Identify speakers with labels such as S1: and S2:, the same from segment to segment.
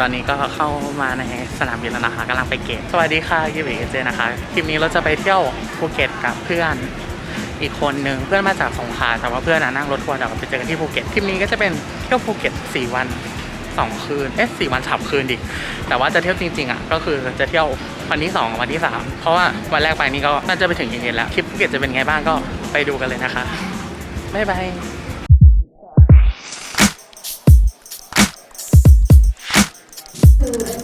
S1: ตอนนี้ก็เข้ามาในสนามบินแล้วนะคะกำลังไปเกตสวัสดีค่ะยิบิเจนะคะคลิปนี้เราจะไปเที่ยวภูเก็ตกับเพื่อนอีกคนนึงเพื่อนมาจากสงขลาแต่ว่าเพื่อนนะนั่งรถทัวร์เดี๋ยวไปเจอกันที่ภูเก็ตคลิปนี้ก็จะเป็นเที่ยวภูเก็ต 4 วัน 2 คืนเอ๊ะสี่วันสามคืนดิแต่ว่าจะเที่ยวจริงๆอะก็คือจะเที่ยววันที่2กับวันที่ 3 เพราะว่าวันแรกไปนี่ก็น่าจะไปถึงเย็นๆแล้วคลิปภูเก็ตจะเป็นไงบ้างก็ไปดูกันเลยนะคะบ๊ายบาย Thank you.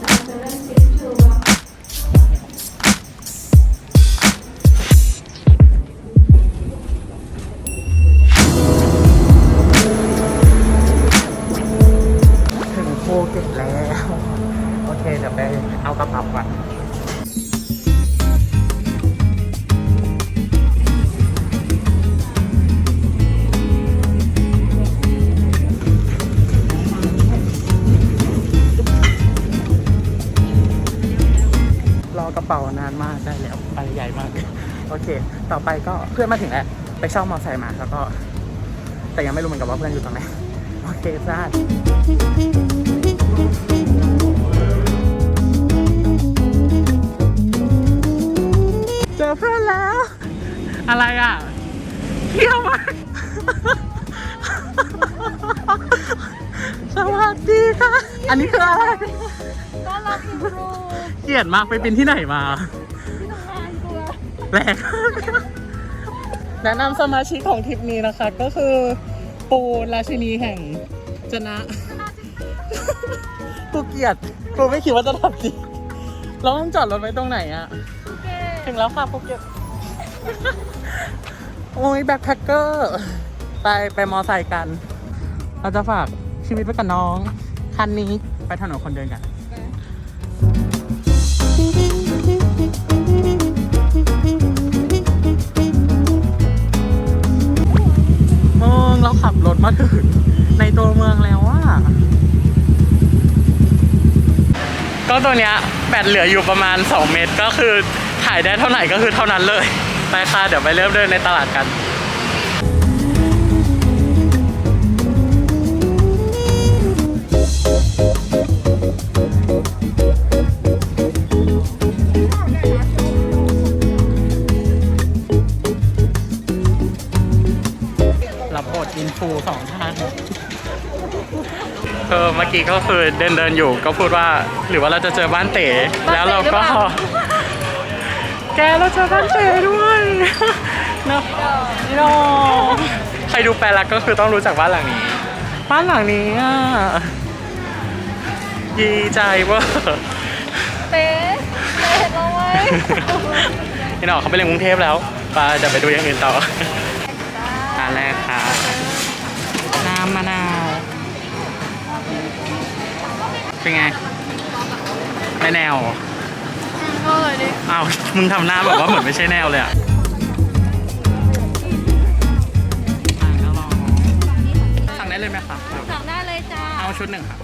S1: เพื่อนมาถึงแล้วไปเช่ามอเตอร์ไซค์มาแล้วก็ แต่ยังไม่รู้เหมือนกันว่าเพื่อนอยู่ตรงไหนโอเคจ้าเจอเพื่อนแล้ว อะไรอะเที่ยวมากสวัสดีค่ะ อันนี้คืออะไร
S2: ต้อนรับคุณครู
S1: เกลียดมากไปเป็นที่ไหนมา
S2: ที่ทำงานตัว
S1: แปลก แนะนำสมาชิกของทริปนี้นะคะ ก็คือ ปูราชินีแห่งจนะกูเกลียดกูไม่คิดว่าจะทำจริงเราต้องจอดรถไว้ตรงไหนอะถึงแล้วค่ะภูเก็ตโอ้ยแบ็คแพคเกอร์ไปไปมอไซค์กัน เราจะฝากชีวิตไว้กับน้อง คันนี้ไปถนนคนเดินกัน ตัวเนี้ยแบตเหลืออยู่ประมาณ 2 เมตรก็คือถ่ายได้เท่าไหร่ก็คือเท่านั้นเลย ไปค่ะเดี๋ยวไปเริ่มเดินในตลาดกัน กี้ก็คือเดินเดินๆอยู่ก็พูดว่าหรือว่าเราจะเจอบ้านเต๋แล้วเราก็ แกเราเจอบ้านเต๋ด้วยเนาะนี่เนาะใครดูแปลรักก็คือต้องรู้จักบ้านหลังนี้ บ้านหลังนี้อะดีใจเว่า
S2: เต้เต้เห็นเราไหม
S1: นี่เนาะเขาไปเรียนกรุงเทพแล้วไปจะไปดูอย่างอื่นต่ออันแรกค่ะน้ำมะนาว เป็นไงไม่แนวเหรอ
S2: ก็เลยดิ
S1: อ้าว มึงทำหน้าแบบว่าเหมือนไม่ใช่แนวเลยอะอะก็ลองสั่งได้เลยไหมครับ
S2: สั่งได้เลยจ้า
S1: เอาชุดหนึ่งครับ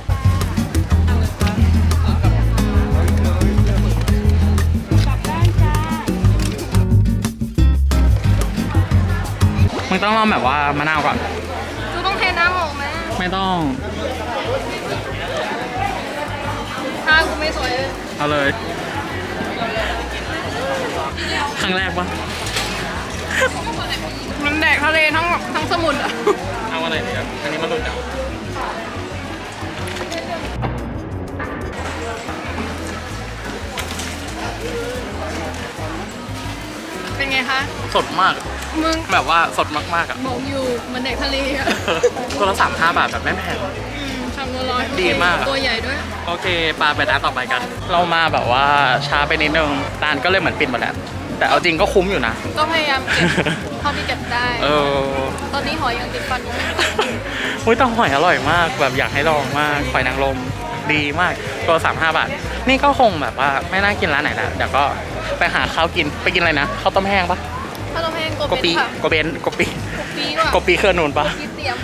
S2: กลับได้จ้า
S1: มึงต้องลองแบบว่ามะนาวก่อน
S2: จูต้องเทน้ำออกไหม
S1: ไม่ต้อง
S2: ทางกูไม่สวยเลย
S1: เอาเลย ครั้งแรกปะ
S2: มันแดกทะเลทั้งแบบทั้งสมุทรอะ
S1: เอาอะไรดีครับอันนี้มันหลุดอะ
S2: เป็นไงคะ
S1: สดมาก
S2: มึง
S1: แบบว่าสดมากๆอะ
S2: บอกอยู่มันแดกทะเลอะ
S1: ตัวละสามห้าบาทแบบไม่แพง
S2: อืมชามละ ร้อย
S1: ดีมากอะ
S2: ตัวใหญ่ด้วย
S1: โอเคปลาไปร้านต่อไปกัน เรามาแบบว่าช้าไปนิดนึงร้านก็เลยเหมือนปิดหมดแล้วแต่เอาจริงก็คุ้มอยู่นะ
S2: ก็พยายามเก็บเท่าที่เก็บได้
S1: เออ
S2: ตอนนี้หอยยังติดฟันอยู่
S1: อุ้ยแต่หอยอร่อยมากแบบอยากให้ลองมากหอยนางรมดีมากตัวสามห้าบาท นี่ก็คงแบบว่าไม่น่ากินร้านไหนแล้วเดี๋ยวก็ไปหาข้าวกินไปกินอะไรนะข้าวต้มแห้งปะ
S2: ถ้าเราแพงโก
S1: ก
S2: เป็
S1: ปี
S2: นค่ะ
S1: กบเบนกบปี
S2: โกปีว่ะ
S1: กบปีเครือนูนปะ
S2: กินเตรียม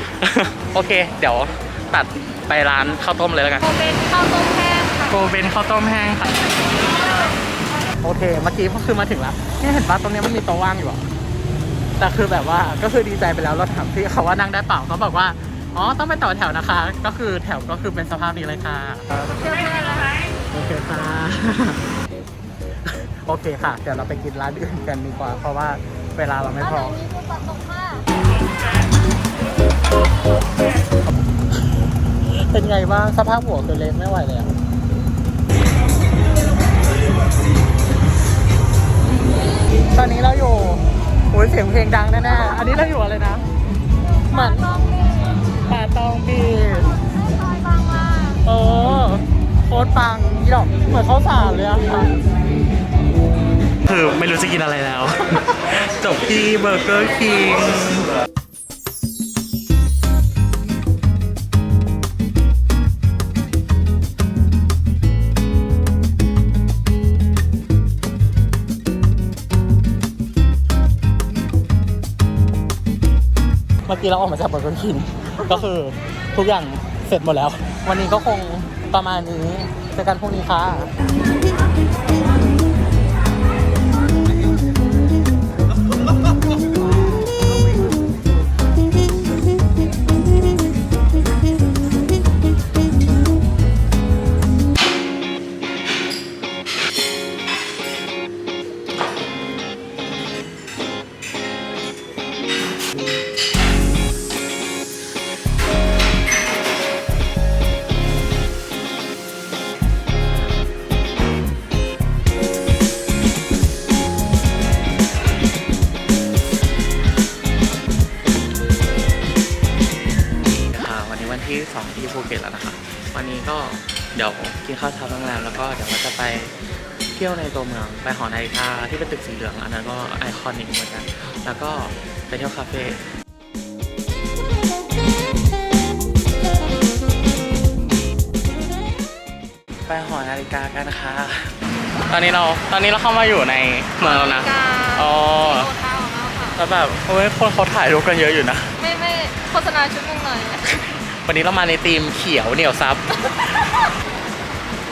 S1: โอเค เดี๋ยวตัด ไปร้านข้าวต้มเลยแล้วกัน
S2: โกเป็นข้าวต้มแห้งค่ะ
S1: โกเบนข้าวต้มแห้งค่ะโอเคเมื่อกี้ก็คือมาถึงแล้วนี่เห็นปะตรงเนี้ยมันมีโต๊ะว่างอยู่อะแต่คือแบบว่าก็คือดีใจไปแล้วเราถามพี่เขาว่านั่งได้เปล่าเขาบอกว่าอ๋อต้องไปต่อแถวนะคะ ก็คือแถวก็คือเป็นสภาพนี้เลยค่ะ
S2: เชื่อเพื่อนนะคะ
S1: โอเคค่ะโอเคค่ะเดี๋ยวเราไปกินร้านอื่นกันดีกว่า เพราะว่าเวลาเราไม่พอ
S2: มีผู้ปัดตกค่ะ
S1: เป็นไงบ้างสภาพหัวคือเล็กไม่ไหวเลยอะตอนนี้เราอยู่โอ้ยเสียงเพลงดังแน่ๆอันนี้เราอยู่อะไรนะเหมือน
S2: ต้องมี
S1: ป่าตองบีช
S2: ซอยบางว่า
S1: เออโคตรปังนี่ดอกเหมือนข้าวสารเลยอะค่ะคือไม่รู้จะกินอะไรแล้ว จบที่เบอร์เกอร์คิง อกี้เราออกมาจากเบอร์เกอร์คิน ก็คือทุกอย่างเสร็จหมดแล้ว วันนี้ก็คงประมาณนี้เจอกันพรุ่งนี้ค่ะ ไปหอนาฬิกาที่เป็นตึกสีเหลือง อันนั้นก็ไอคอนิกเหมือนกัน แล้วก็ไปเที่ยวคาเฟ่ไปหอนาฬิกากันนะคะ ตอนนี้เราตอนนี้เราเข้ามาอยู่ในเมืองแล้วนะ
S2: กา
S1: อ๋อ
S2: โอท้าของเราค่ะ
S1: แล้วแบบโอ้ยคนเขาถ่ายรูปกันเยอะอยู่นะ
S2: ไม่ไม่โฆษณาชุดหนึงหน่อย
S1: วันนี้เรามาในธีมเขียวเหนียวซับ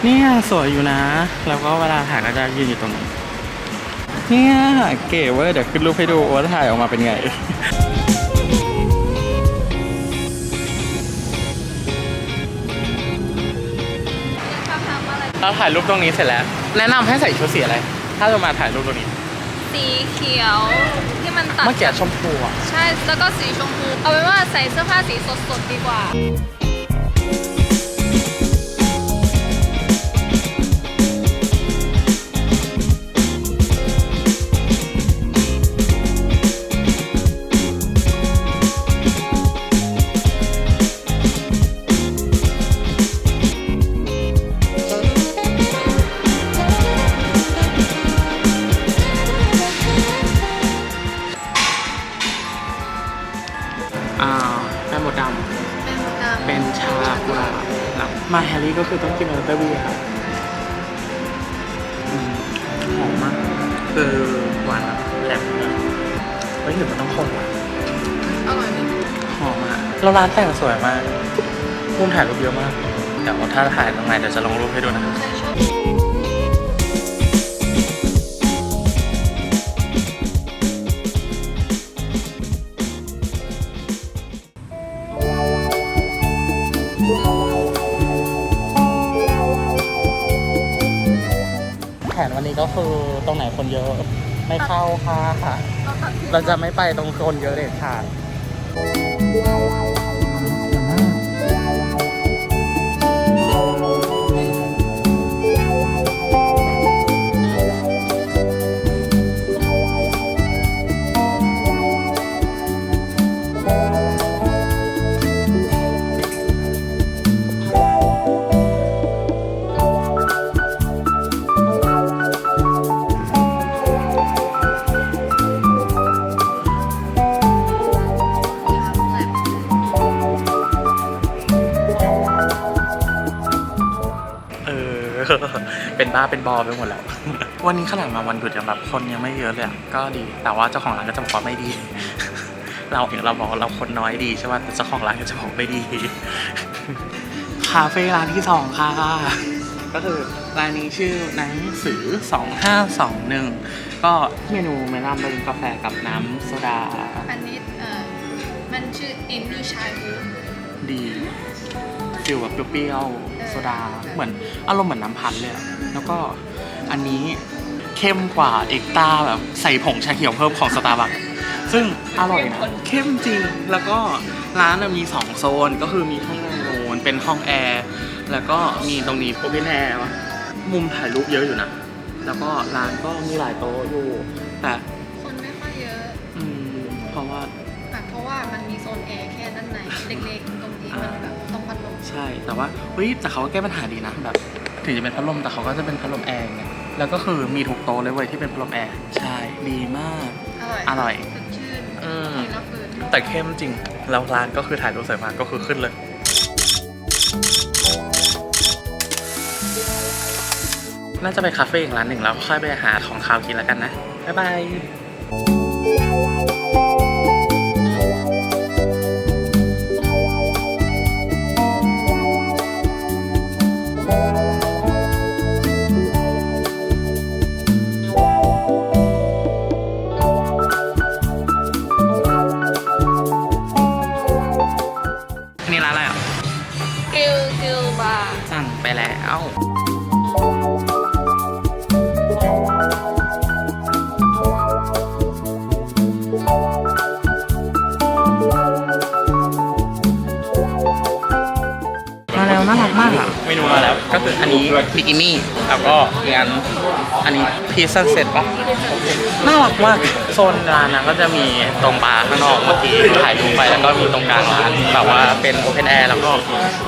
S1: เนี่ยสวยอยู่นะ แล้วก็เวลาถ่ายก็จะยืนอยู่ตรงนี้ เนี่ยเก๋เว้ยเดี๋ยวขึ้นรูปให้ดูว่าถ่ายออกมาเป็นไง
S2: ชอบทำอะไร
S1: เราถ่ายรูปตรงนี้เสร็จแล้ว แนะนำให้ใส่ชุดสีอะไร ถ้าจะมาถ่ายรูปตรงนี้
S2: สีเขียวที่มันตัด
S1: เมื่อกี้ชมพูอะ
S2: ใช่แล้วก็สีชมพู เอาเป็นว่าใส่เสื้อผ้าสีสดๆดีกว่า
S1: อ่า แล้วร้านแต่งสวยมากมุมถ่ายรูปเยอะมาก เดี๋ยวถ้าถ่ายตรงไหนเดี๋ยวจะลงรูปให้ดูนะ
S2: ใช่ชอบ
S1: แผนวันนี้ก็คือตรงไหนคนเยอะ ไม่เข้าค่ะ
S2: เราตัดที่
S1: เราจะไม่ไปตรงคนเยอะเด็ดขาด บ้าเป็นบอไปหมดแล้ว วันนี้ขนาดมาวันหยุดยังแบบคนยังไม่เยอะเลยอะก็ดี แต่ว่าเจ้าของร้านก็จะบอกว่าไม่ดี เราเองเราบอกว่าเราคนน้อยดีใช่ป่ะแต่เจ้าของร้านก็จะบอกไม่ดี คาเฟ่ร้านที่สองค่ะ ก็คือร้านนี้ชื่อหนังสือ 2521 ก็เมนูแนะนำเป็นกาแฟกับน้ำโซดา
S2: อันนี้เอ่อมันชื่อเอมี่ชายบู
S1: ดีฟิลแบบเปรี้ยวๆโซดา เหมือนอารมณ์เหมือนน้ำพันธุ์เลยอะ แล้วก็อันนี้เข้มกว่าเอกตาแบบใส่ผงชาเขียวเพิ่มของสตาร์บัคซึ่งอร่อยนะเข้มจริงแล้วก็ร้านน่ะมี 2 โซนก็คือมีข้างในโน้นเป็นห้องแอร์แล้วก็มีตรงนี้โอเพนแอร์มุมถ่ายรูปเยอะอยู่นะ แล้วก็ร้านก็มีหลายโต๊ะอยู่ แต่
S2: คนไม่ค่อยเยอะ
S1: อืมเพราะว่า
S2: แต่เพราะว่ามันมีโซนแอร์แค่ด้านในเล็กๆตรงที่มันแบบต้องพัดลม
S1: ใช่แต่ว่าเฮ้ยแต่เขาก็แก้ปัญหาดีนะแบบ ถึงจะเป็นพัดลมแต่เขาก็จะเป็นพัดลมแอร์ไงแล้วก็คือมีทุกโต๊ะเลยเว้ยที่เป็นพัดลมแอร์ใช่ดีมาก
S2: อร่อย
S1: อร่อย
S2: สดชื่น
S1: อืม
S2: กินแล้วฟื้น
S3: แต่เข้มจริง แล้วร้านก็คือถ่ายรูปสวยมากก็คือขึ้นเลย
S1: น่าจะไปคาเฟ่อีกร้านหนึ่งแล้วค่อยไปหาของคาวกินแล้วกันนะ บ๊ายบาย คืออันนี้บิกินี่ แล้วก็งานอันนี้พีซเสร็จปะน่ารักมากโซนร้านนะก็จะมีตรงบาร์ข้างนอกเมื่อกี้ถ่ายรูปไปแล้วก็มีตรงกลางร้านแบบว่าเป็นโอเพนแอร์แล้วก็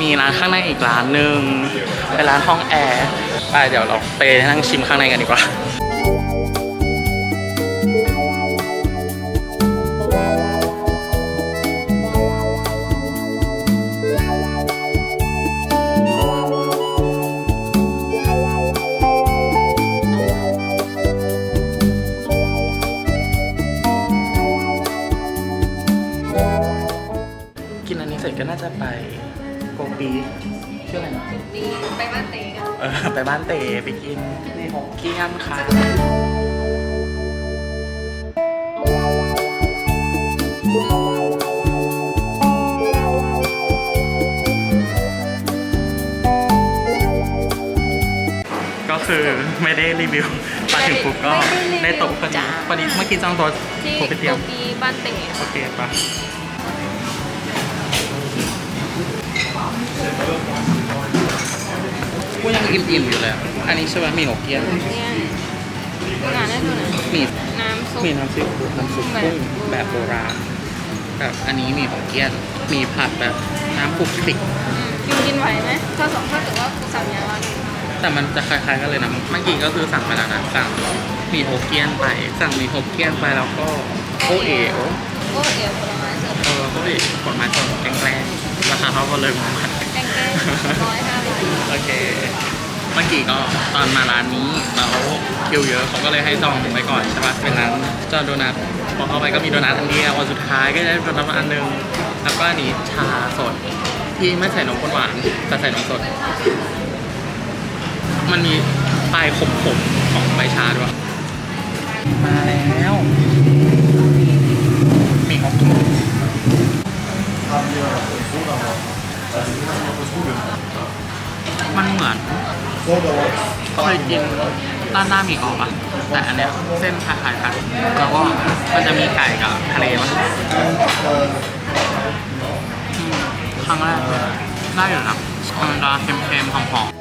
S1: มีร้านข้างในอีกร้านหนึ่งเป็นร้านห้องแอร์ไปเดี๋ยวเราไปนั่งชิมข้างในกันดีกว่า ร็จก็น่าจะไปโกปีชื่ออะไรนะ
S2: ดีไปบ้านเตกัน
S1: เออไปบ้านเตไปกินในหกเกี้ยมค่ะก็คือไม่ได้รีวิวมาถึงปุ๊บก็ได้โต๊ะพอดีพอดีเมื่อกี้จองโต๊ะ
S2: ที่
S1: ผมไปเตรียม
S2: โกปีบ้านเต
S1: โอเคปะ กูยังอิ่มๆอยู่เลยอะอันนี้ใช่ไหมมีหกเกี้ยน
S2: เนี่ยงานได้ดูหน่อย
S1: มี
S2: น้ำซุป
S1: มีน้ำซุปน้ำซุปกุ้งแบบโบราณแบบอันนี้มีหกเกี้ยนมีผัดแบบน้ำคลุกคลิก
S2: อืมกินกินไหวไหมถ้าสองถ้าเกิดว่ากูสั่งยาวัน
S1: แต่มันจะคล้ายๆกันเลยนะเมื่อกี้ก็คือสั่งไปแล้วนะสั่งหมีโฮกเกี้ยนไป สั่งหมีโฮกเกี้ยนไปแล้วก็โอเอ๋ว
S2: โอ้เอ๋วผลไม้สด
S1: เออโอเอ๋วผลไม้สดแกงแกล้งราคาเท่ากันเลยมั้ง
S2: แกงแกงร้อยห้าบาท
S1: โอเค เมื่อกี้ก็ตอนมาร้านนี้แล้วคิวเยอะเขาก็เลยให้จองไปก่อนใช่ปะเป็นร้านจอโดนัทพอเข้าไปก็มีโดนัทอันเดียววันสุดท้ายก็ได้โดนัทมาอันหนึงแล้วก็อันนี้ชาสดที่ไม่ใส่นมข้นหวานแต่ใส่นมสด มันมีปลายขมๆของใบชาด้วยมาแล้วมีฮอกกี้ มันเหมือนเคยกินต้านหน้าหมีกรอบอะแต่อันเนี้ยเส้นคล้ายๆกัน แล้วก็มันจะมีไก่กับทะเลมั้งครั้งแรกได้อยู่นะมันจะเค็มๆหอมๆ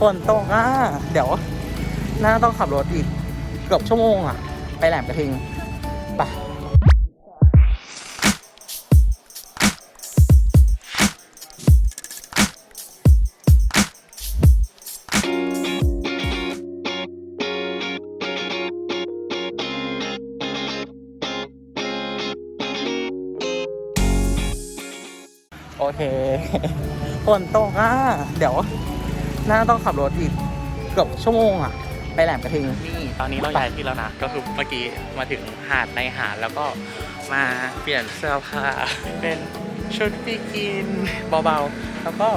S1: ฝนตกอะ เดี๋ยว น่าต้องขับรถอีกเกือบชั่วโมงอะ ไปแหลมกระทิงไปโอเคฝนตกอะ เดี๋ยว น่าต้องขับรถอีกเกือบชั่วโมงอะ ไปแหลมกระทิง นี่ตอนนี้เราย้ายที่แล้วนะ ก็คือเมื่อกี้มาถึงหาดในหาดแล้วก็มาเปลี่ยนเสื้อผ้าเป็นชุดบิกินเบาๆ แล้วก็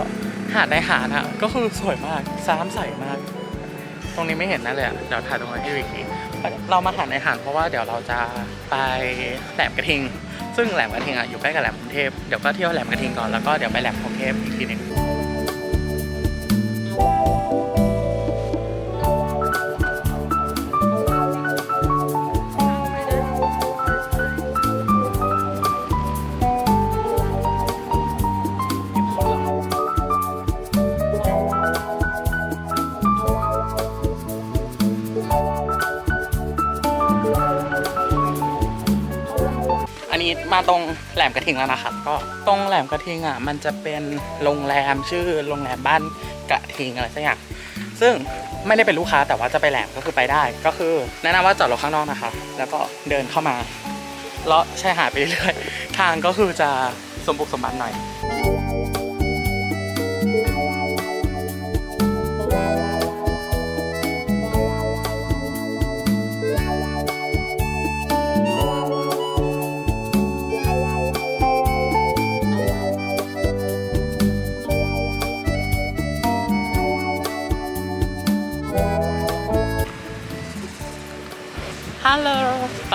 S1: หาดในหาดอะก็คือสวยมากซ้ำใสมาก ตรงนี้ไม่เห็นนะเลยอะเดี๋ยวถ่ายตรงนั้นที่วิกีเรามาหาดในหาดเพราะว่าเดี๋ยวเราจะไปแหลมกระทิง ซึ่งแหลมกระทิงอะอยู่ใกล้กับแหลมกรุงเทพเดี๋ยวก็เที่ยวแหลมกระทิงก่อนแล้วก็เดี๋ยวไปแหลมกรุงเทพอีกทีหนึง แหลมกระทิงแล้วนะครับ ก็ตรงแหลมกระทิงอะมันจะเป็นโรงแรมชื่อโรงแรมบ้านกระทิงอะไรสักอย่างซึ่งไม่ได้เป็นลูกค้าแต่ว่าจะไปแหลมก็คือไปได้ ก็คือแนะนำว่าจอดรถข้างนอกนะคะแล้วก็เดินเข้ามาเลาะชายหาดไปเรื่อยทางก็คือจะสมบุกสมบันหน่อย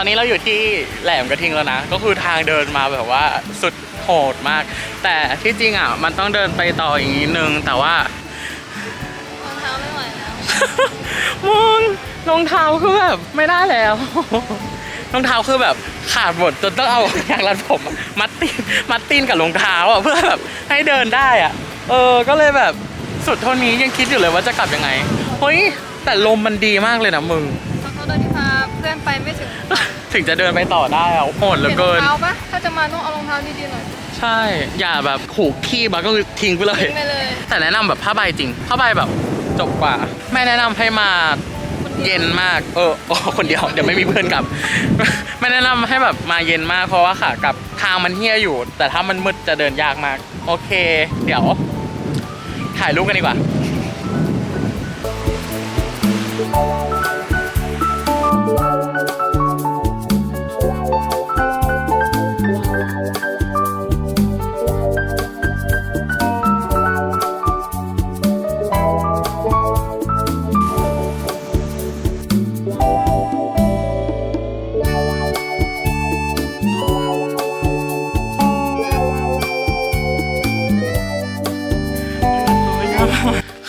S1: ตอนนี้เราอยู่ที่แหลมกระทิงแล้วนะ ก็คือทางเดินมาแบบว่าสุดโหดมาก แต่ที่จริงอะมันต้องเดินไปต่ออีกนิดนึง แต่ว่า
S2: รองเท้าไม่ไหวแล้ว
S1: มึงรองเท้าคือแบบไม่ได้แล้วรองเท้าคือแบบขาดหมดจนต้องเอายางรัดผมอะมัดตีนมัดตีนกับรองเท้าอะเพื่อแบบให้เดินได้อะ เออก็เลยแบบสุดเท่านี้ยังคิดอยู่เลยว่าจะกลับยังไงเฮ้ยแต่ลมมันดีมากเลยนะมึง
S2: ถึง
S1: จะเดินไปต่อได้อะโหดเหลือเกิน
S2: ปลี่ยนรองเท้าปะถ้าจะมาต้องเอารองเท้าดีๆหน่อย
S1: ใช่ อย่าแบบผูกขี้มาก็คือทิ้งไปเลย
S2: ทิ้งไปเลย
S1: แต่แนะนำแบบผ้าใบจริง ผ้าใบแบบจบกว่า ไม่แนะนำให้มาเย็นมาก เออโอ้คนเดียว เดี๋ยวไม่มีเพื่อนกลับ ไม่แนะนำให้แบบมาเย็นมาก เพราะว่าขากลับทางมันเฮี้ยอยู่ แต่ถ้ามันมืดจะเดินยากมาก โอเค เดี๋ยว ถ่ายรูปกันดีกว่า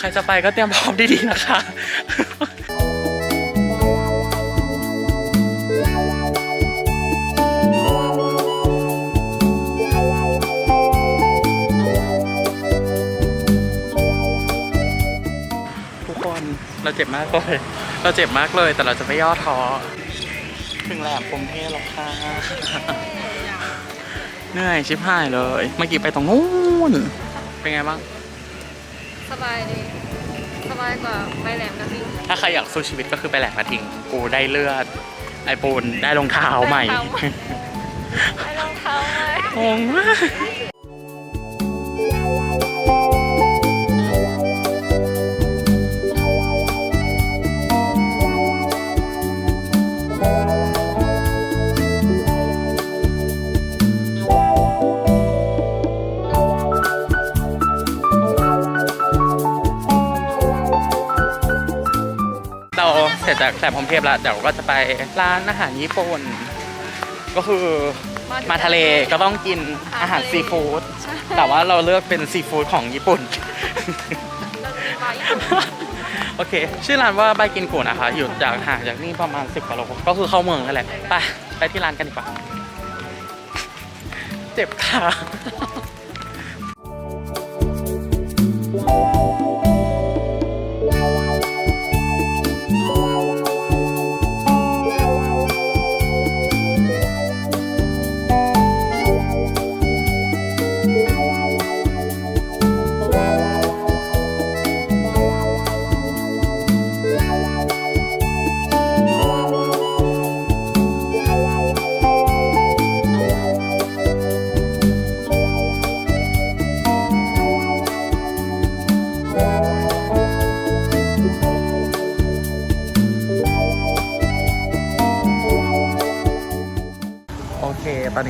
S1: ครจะไปก็เตรียมพร้อมดีๆนะคะทุกคนเราเจ็บมากเลย เราเจ็บมากเลย แต่เราจะไม่ย่อท้อ ถึงแหลมพรหมเทพแล้วค่ะ เหนื่อยชิบหายเลย เมื่อกี้ไปตรงนู้น เป็นไงบ้าง
S2: สบายดีสบายกว่าไปแหลมกระทิง
S1: ถ้าใครอยากสู้ชีวิตก็คือไปแหลมกระทิงกูได้เลือด ไอปูนได้รองเท้าใหม่
S2: ได้รองเท้าใหม่
S1: งงมาก ราเสร็จจากแหลมพรหมเทพแล้วเดี๋ยวก็จะไปร้านอาหารญี่ปุ่น ก็คือมาทะเลก็ต้องกินอาหารซีฟู้ด
S2: ใช่
S1: แต่ว่าเราเลือกเป็นซีฟู้ดของญี่ปุ่น
S2: เราจะไปญี่ปุ่น
S1: โอเค ชื่อร้านว่าบายกินกุนะคะ อยู่จากห่างจากนี่ประมาณ 10กิโลก็คือเข้าเมืองนั่นแหละ ไปไปที่ร้านกันดีกว่า เจ็บขา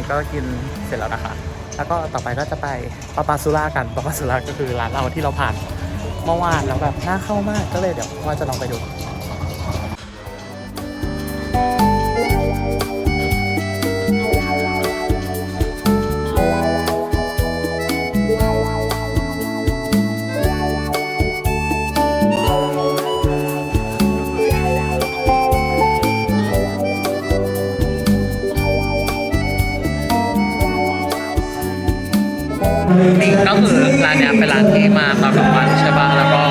S1: ก็กินเสร็จแล้วนะคะ แล้วก็ต่อไปก็จะไปปาปาซูล่ากันปาปาซูล่าก็คือร้านเราที่เราผ่านเมื่อวานแล้วแบบน่าเข้ามากก็เลยเดี๋ยวว่าจะลองไปดู ก็คือร้านเนี้ยเป็นร้านที่มาตอนกลางวันใช่ป่ะแล้วก็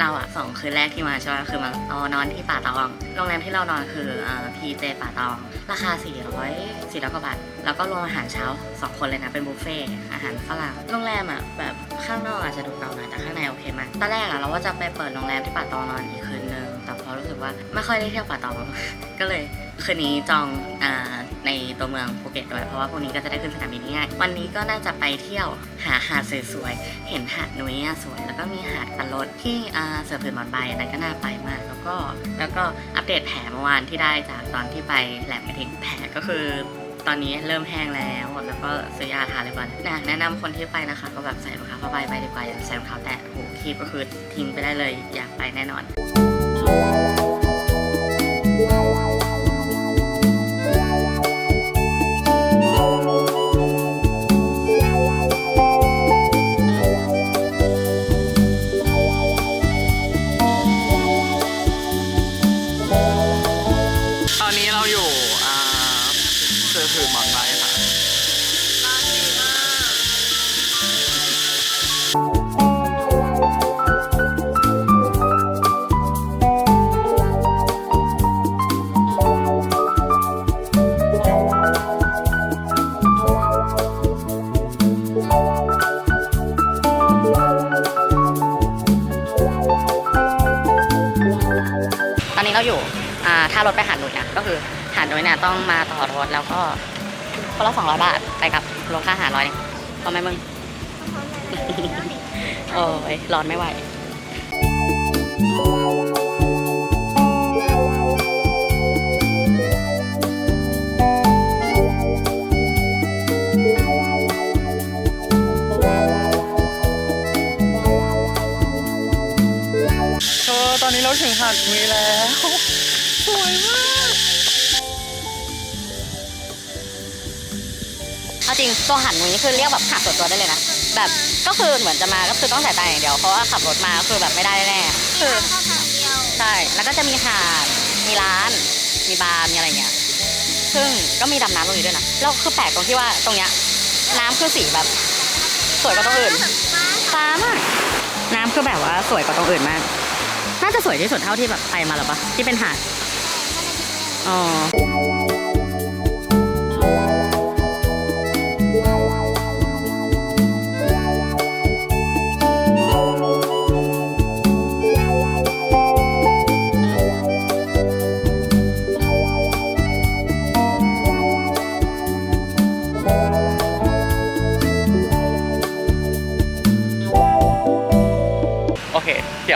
S1: เราอะ
S4: สองคืนแรกที่มาใช่ไหมคือมาเอานอนที่ป่าตอง โรงแรมที่เรานอนคือพีเจป่าตอง ราคา 400 400กว่าบาท แล้วก็รวมอาหารเช้า 2 คนเลยนะ เป็นบุฟเฟ่อาหารฝรั่ง โรงแรมอะแบบข้างนอกอาจจะดูเก่าหน่อยแต่ข้างในโอเคมาก ตอนแรกอะเราว่าจะไปเปิดโรงแรมที่ป่าตองนอนอีกคืนนึง แต่พอรู้สึกว่าไม่ค่อยได้เที่ยวป่าตอง ก็เลยคืนนี้จองอ่า ในตัวเมืองภูเก็ตด้วยเพราะว่าพรุ่งนี้ก็จะได้ขึ้นสนามบินง่ายวันนี้ก็น่าจะไปเที่ยวหาหาดสวยๆเห็นหาดนุ้ยสวย แล้วก็มีหาดปันรถที่เสือผืนมอนใบอันนั้นก็น่าไปมากแล้วก็แล้วก็อัปเดตแผลเมื่อวานที่ได้จากตอนที่ไปแหลมกระทิงแผลก็คือตอนนี้เริ่มแห้งแล้วแล้วก็ซื้อยาทาเลยก่อนแนะนำคนที่ไปนะคะ ก็แบบใส่รองเท้าผ้าใบไปดีกว่าอย่าใส่รองเท้าแตะโหคีบก็คือทิ้งไปได้เลยอยากไปแน่นอน
S1: ค่า
S4: อาหารร้อยหนึงพอไหมมึง โอ้ยร้อนไม่ไหว
S1: เธอตอนนี้เราถึงหาดนุ้ยแล้ว
S4: จริงตัวหันนี้คือเรียกแบบหาดส่วนตัวได้เลยนะแบบก็คือเหมือนจะมาก็คือต้องจ่ายตังค์อย่างเดียวเพราะว่าขับรถมาก็คือแบบไม่ได้แน่ๆคือใช่แล้วก็จะมีหาดมีร้าน มีบาร์มีอะไรเงี้ยซึ่งก็มีดำน้ำตรงนี้ด้วยนะแล้วคือแปลกตรงที่ว่าตรงเนี้ยน้ำคือสีแบบ สวยกว่าตรงอื่นฟ้ามากน้ำคือแบบว่าสวยกว่าตรงอื่นมาก น่าจะสวยที่สุดเท่าที่แบบไปมาแล้วปะที่เป็นหาดอ๋อ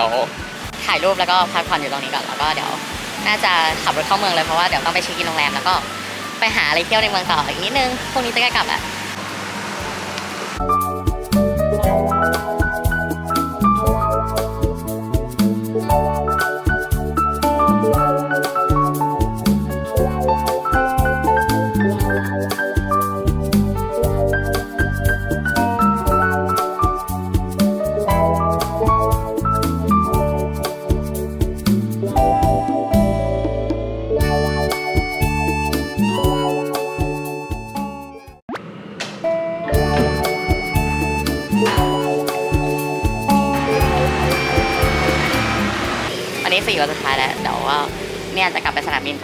S1: ดี๋ยว
S4: ถ่ายรูปแล้วก็พักผ่อนอยู่ตรงนี้ก่อนแล้วก็เดี๋ยวน่าจะขับรถเข้าเมืองเลยเพราะว่าเดี๋ยวต้องไปเช็คอินโรงแรมแล้วก็ไปหาอะไรเที่ยวในเมืองต่ออีกนิดนึงพรุ่งนี้จะกล้กลับแล้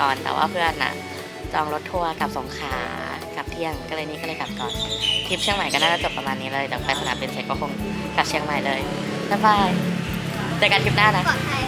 S4: ก่อน แต่ว่าเพื่อนน่ะจองรถทัวร์กลับสงขลากลับเที่ยงก็เลยนี่ก็เลยกลับก่อนทริปเชียงใหม่ก็น่าจะจบประมาณนี้เลยเดี๋ยวไปสนามบินเสร็จก็คงกลับเชียงใหม่เลยบ๊ายบายเจอกันทริปหน้านะ
S2: ปลอดภัยเดินทางปลอดภัยค่ะ